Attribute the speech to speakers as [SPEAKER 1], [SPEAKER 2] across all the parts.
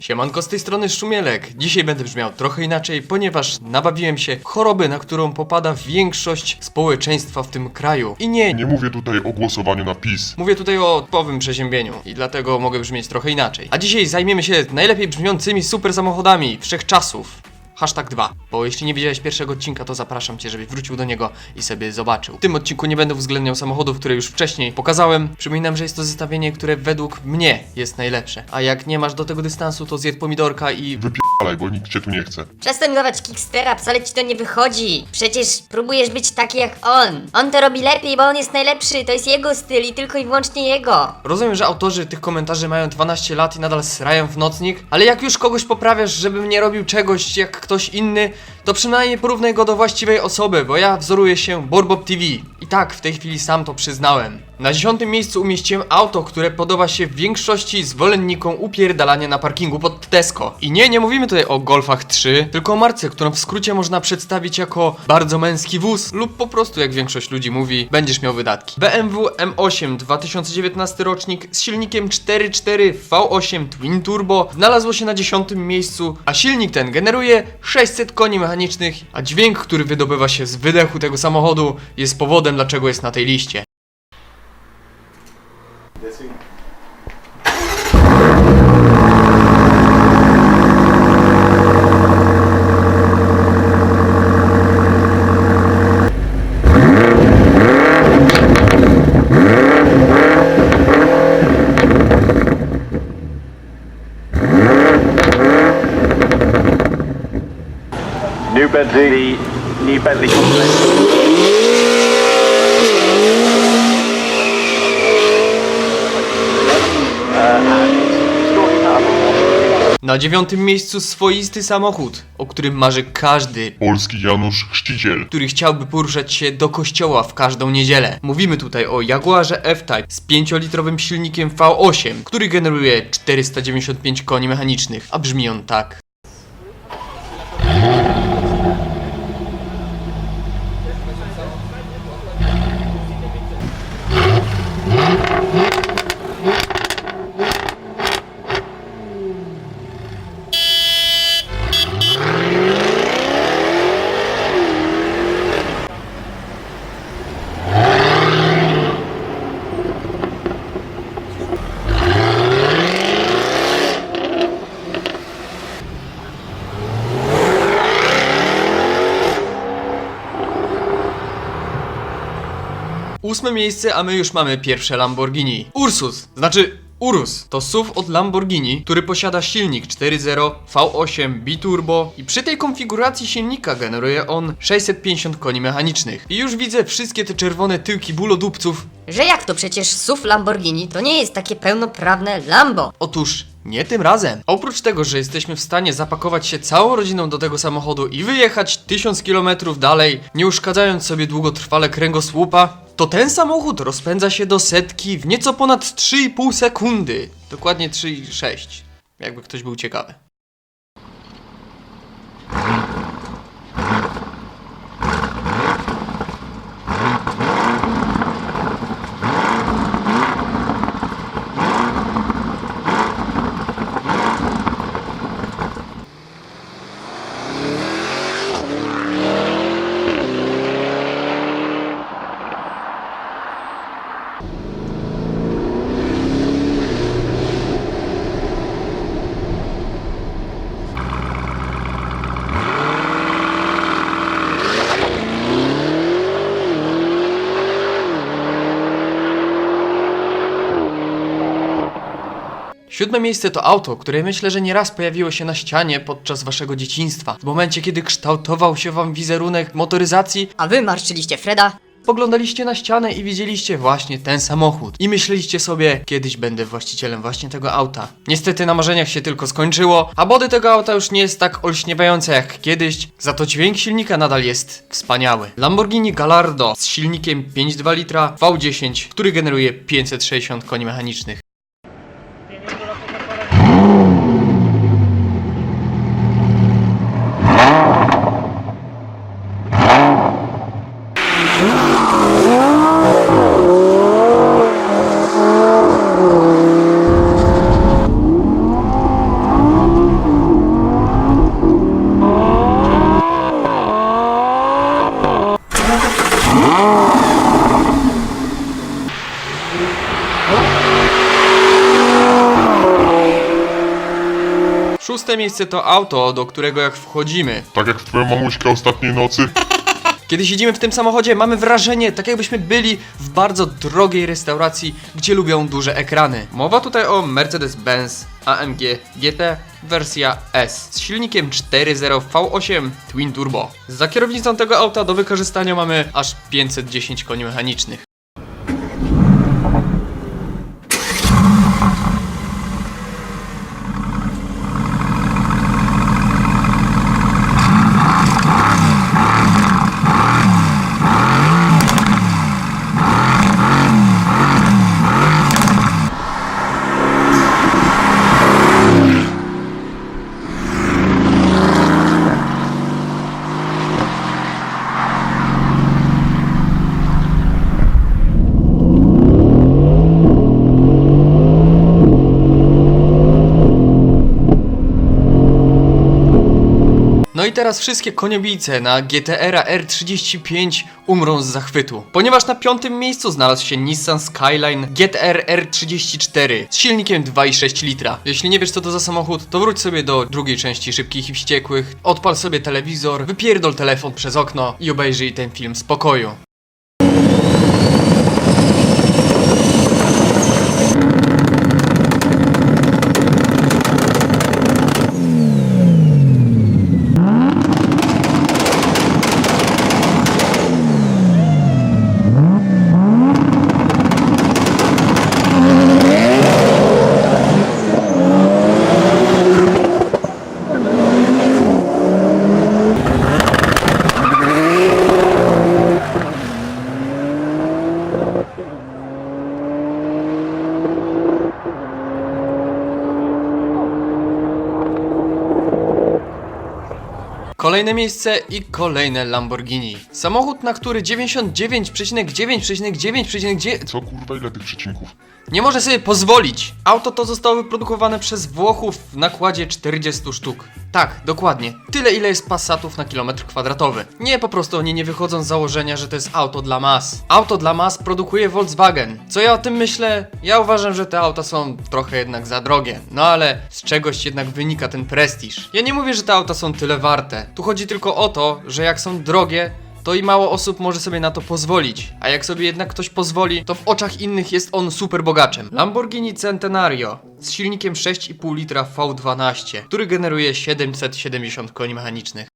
[SPEAKER 1] Siemanko, z tej strony Szumielek. Dzisiaj będę brzmiał trochę inaczej, ponieważ nabawiłem się choroby, na którą popada większość społeczeństwa w tym kraju. I nie,
[SPEAKER 2] Nie mówię tutaj o głosowaniu na PiS.
[SPEAKER 1] Mówię tutaj o typowym przeziębieniu i dlatego mogę brzmieć trochę inaczej. A dzisiaj zajmiemy się najlepiej brzmiącymi super samochodami wszechczasów. Hashtag 2. Bo jeśli nie widziałeś pierwszego odcinka, to zapraszam cię, żebyś wrócił do niego i sobie zobaczył. W tym odcinku nie będę uwzględniał samochodów, które już wcześniej pokazałem. Przypominam, że jest to zestawienie, które według mnie jest najlepsze. A jak nie masz do tego dystansu, to zjedz pomidorka i
[SPEAKER 2] Wypierdalaj, bo nikt cię tu nie chce.
[SPEAKER 3] Przestań dawać Kickstera, wcale ci to nie wychodzi. Przecież próbujesz być taki jak on. On to robi lepiej, bo on jest najlepszy, to jest jego styl i tylko i wyłącznie jego.
[SPEAKER 1] Rozumiem, że autorzy tych komentarzy mają 12 lat i nadal srają w nocnik, ale jak już kogoś poprawiasz, żebym nie robił czegoś jak ktoś inny, to przynajmniej porównaj go do właściwej osoby, bo ja wzoruję się Borbob TV. I tak, w tej chwili sam to przyznałem. Na dziesiątym miejscu umieściłem auto, które podoba się większości zwolennikom upierdalania na parkingu pod Tesco. I nie, nie mówimy tutaj o Golfach 3, tylko o marce, którą w skrócie można przedstawić jako bardzo męski wóz lub po prostu jak większość ludzi mówi, będziesz miał wydatki. BMW M8 2019 rocznik z silnikiem 4.4 V8 Twin Turbo znalazło się na dziesiątym miejscu, a silnik ten generuje 600 koni mechanicznych, a dźwięk, który wydobywa się z wydechu tego samochodu jest powodem dlaczego jest na tej liście.
[SPEAKER 4] Bentley complex.
[SPEAKER 1] Na dziewiątym miejscu swoisty samochód, o którym marzy każdy
[SPEAKER 2] Polski Janusz Chrzciciel.
[SPEAKER 1] który chciałby poruszać się do kościoła w każdą niedzielę. Mówimy tutaj o Jaguarze F-Type z 5-litrowym silnikiem V8, który generuje 495 koni mechanicznych, a brzmi on tak. Ósme miejsce, a my już mamy pierwsze Lamborghini. Ursus, znaczy Urus to SUV od Lamborghini, który posiada silnik 4.0 V8 biturbo i przy tej konfiguracji silnika generuje on 650 koni mechanicznych. I już widzę wszystkie te czerwone tyłki bulodupców.
[SPEAKER 3] Że jak to przecież SUV Lamborghini to nie jest takie pełnoprawne Lambo.
[SPEAKER 1] Otóż nie tym razem. Oprócz tego, że jesteśmy w stanie zapakować się całą rodziną do tego samochodu i wyjechać 1000 km dalej, nie uszkadzając sobie długotrwale kręgosłupa, to ten samochód rozpędza się do setki w nieco ponad 3,5 sekundy. Dokładnie 3,6. Jakby ktoś był ciekawy. Siódme miejsce to auto, które myślę, że nieraz pojawiło się na ścianie podczas waszego dzieciństwa. W momencie, kiedy kształtował się wam wizerunek motoryzacji,
[SPEAKER 3] A wy marszczyliście Freda?
[SPEAKER 1] spoglądaliście na ścianę i widzieliście właśnie ten samochód. I myśleliście sobie, kiedyś będę właścicielem właśnie tego auta. Niestety na marzeniach się tylko skończyło, a body tego auta już nie jest tak olśniewające jak kiedyś, za to dźwięk silnika nadal jest wspaniały. Lamborghini Gallardo z silnikiem 5,2 litra V10, który generuje 560 koni mechanicznych. Szóste miejsce to auto, do którego jak wchodzimy,
[SPEAKER 2] Tak jak twoja mamuśka ostatniej nocy.
[SPEAKER 1] Kiedy siedzimy w tym samochodzie, mamy wrażenie, tak jakbyśmy byli w bardzo drogiej restauracji, gdzie lubią duże ekrany. Mowa tutaj o Mercedes-Benz AMG GT wersja S z silnikiem 4.0 V8 Twin Turbo. Za kierownicą tego auta do wykorzystania mamy aż 510 koni mechanicznych. No i teraz wszystkie koniobijce na GTR R35 umrą z zachwytu, ponieważ na piątym miejscu znalazł się Nissan Skyline GTR R34 z silnikiem 2,6 litra. Jeśli nie wiesz co to za samochód, to wróć sobie do drugiej części Szybkich i Wściekłych, odpal sobie telewizor, wypierdol telefon przez okno i obejrzyj ten film w spokoju. Kolejne miejsce i kolejne Lamborghini. Samochód, na który 99,9,9,9,9
[SPEAKER 2] Co kurwa, ile tych przecinków?
[SPEAKER 1] nie może sobie pozwolić. Auto to zostało wyprodukowane przez Włochów w nakładzie 40 sztuk. Tak, dokładnie. Tyle ile jest Passatów na kilometr kwadratowy. Nie, po prostu oni nie wychodzą z założenia, że to jest auto dla mas. Auto dla mas produkuje Volkswagen. Co ja o tym myślę? Ja uważam, że te auta są trochę jednak za drogie. No ale z czegoś jednak wynika ten prestiż. Ja nie mówię, że te auta są tyle warte. Tu chodzi tylko o to, że jak są drogie, to i mało osób może sobie na to pozwolić. A jak sobie jednak ktoś pozwoli, to w oczach innych jest on super bogaczem. Lamborghini Centenario z silnikiem 6,5 litra V12, który generuje 770 koni mechanicznych.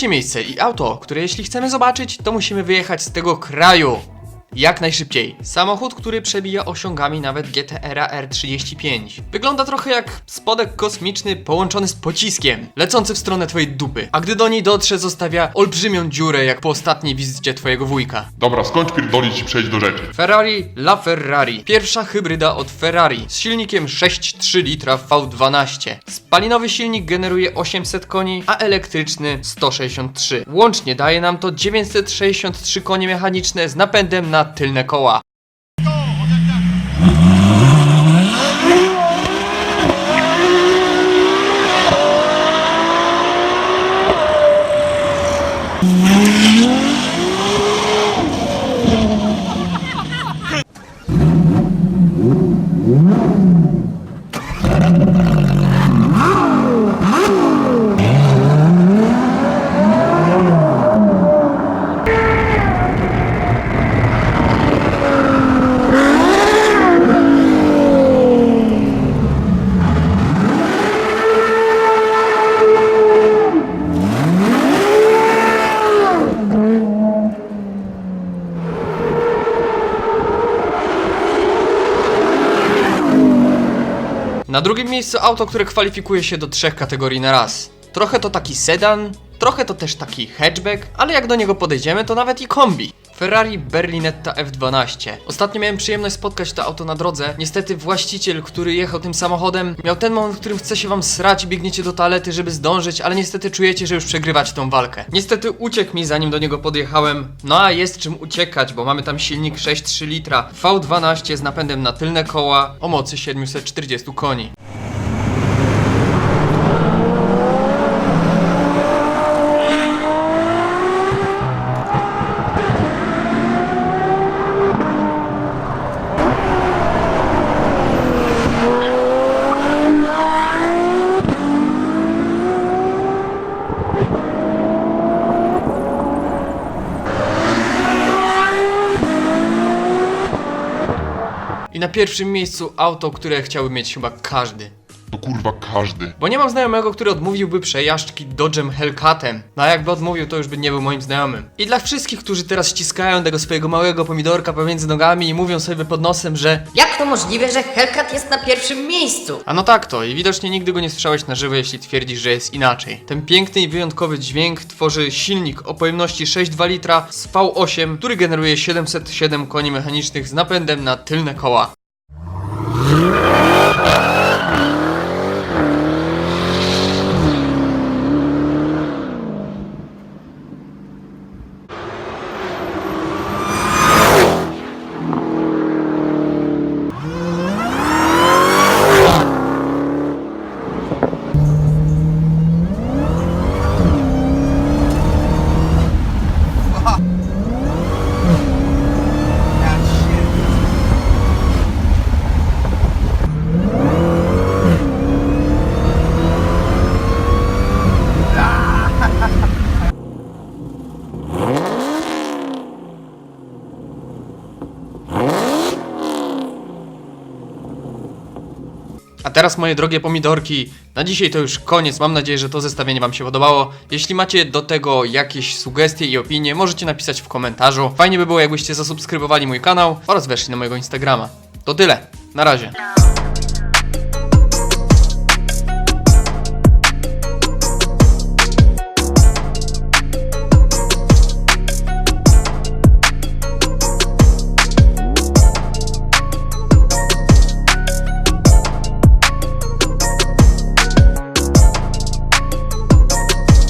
[SPEAKER 1] Trzecie miejsce i auto, które jeśli chcemy zobaczyć, to musimy wyjechać z tego kraju. Jak najszybciej. Samochód, który przebija osiągami nawet GTR R35. Wygląda trochę jak spodek kosmiczny połączony z pociskiem, lecący w stronę twojej dupy. A gdy do niej dotrze, zostawia olbrzymią dziurę, jak po ostatniej wizycie twojego wujka.
[SPEAKER 2] Dobra, skończ pierdolić i przejdź do rzeczy.
[SPEAKER 1] Ferrari La Ferrari. Pierwsza hybryda od Ferrari z silnikiem 6,3 litra V12. Spalinowy silnik generuje 800 koni, a elektryczny 163. Łącznie daje nam to 963 konie mechaniczne z napędem na tylne koła. Yeah. Na drugim miejscu auto, które kwalifikuje się do trzech kategorii na raz. Trochę to taki sedan, trochę to też taki hatchback, ale jak do niego podejdziemy, to nawet i kombi. Ferrari Berlinetta F12. Ostatnio miałem przyjemność spotkać to auto na drodze. Niestety właściciel, który jechał tym samochodem, miał ten moment, w którym chce się wam srać i biegniecie do toalety, żeby zdążyć, ale niestety czujecie, że już przegrywacie tą walkę. Niestety uciekł mi zanim do niego podjechałem. No a jest czym uciekać, bo mamy tam silnik 6,3 litra V12 z napędem na tylne koła o mocy 740 koni. Pierwszym miejscu auto, które chciałby mieć chyba każdy.
[SPEAKER 2] To kurwa każdy.
[SPEAKER 1] Bo nie mam znajomego, który odmówiłby przejażdżki Dodge'em Hellcatem. No a jakby odmówił, to już by nie był moim znajomym. I dla wszystkich, którzy teraz ściskają tego swojego małego pomidorka pomiędzy nogami i mówią sobie pod nosem, że
[SPEAKER 3] Jak to możliwe, że Hellcat jest na pierwszym miejscu?
[SPEAKER 1] a no tak to i widocznie nigdy go nie słyszałeś na żywo, jeśli twierdzisz, że jest inaczej. Ten piękny i wyjątkowy dźwięk tworzy silnik o pojemności 6,2 litra z V8, który generuje 707 koni mechanicznych z napędem na tylne koła. Mm-hmm. Teraz moje drogie pomidorki, na dzisiaj to już koniec, mam nadzieję, że to zestawienie wam się podobało. Jeśli macie do tego jakieś sugestie i opinie, możecie napisać w komentarzu. Fajnie by było jakbyście zasubskrybowali mój kanał oraz weszli na mojego Instagrama. To tyle, na razie.